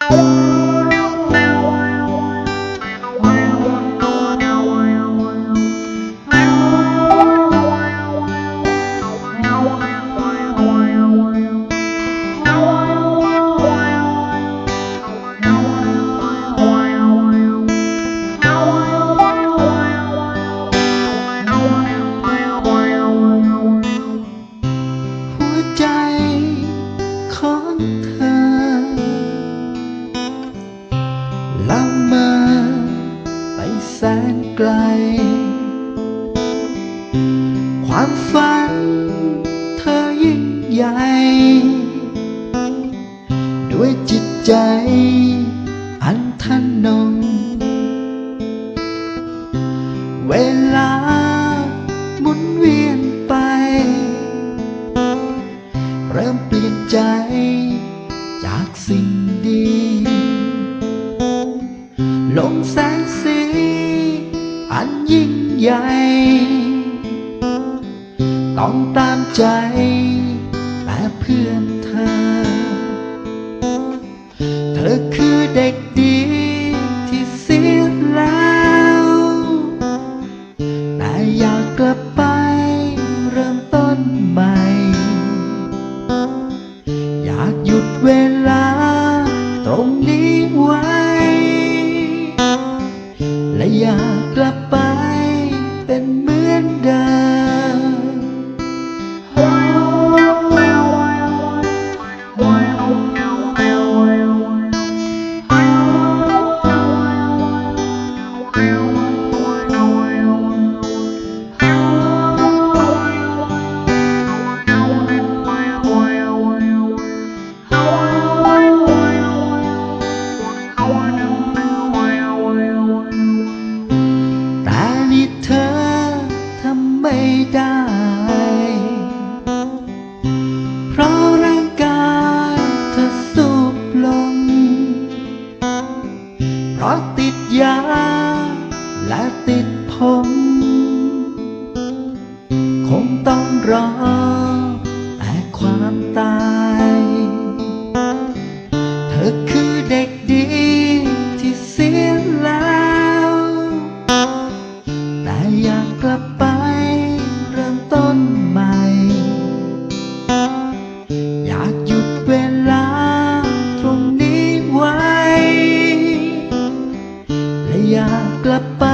หั ละเมอไปแสนไกล ความฝันเธอยิ่งใหญ่ ด้วยจิตใจ อันทันนง เวลาหมุนเวียนไป เริ่มเปลี่ยนใจจากสิ่งดี ลงแสงสี อันยิ่งใหญ่ ต้องตามใจแต่เพื่อนเธอ เธอคือเด็กดีที่เสียแล้ว แต่อยากกลับไปเริ่มต้นใหม่ อยากหยุดเวลา ได้ เพราะร่างกายเธอสุบลง เพราะติดยาและติดผม คงต้องรอ กลับไป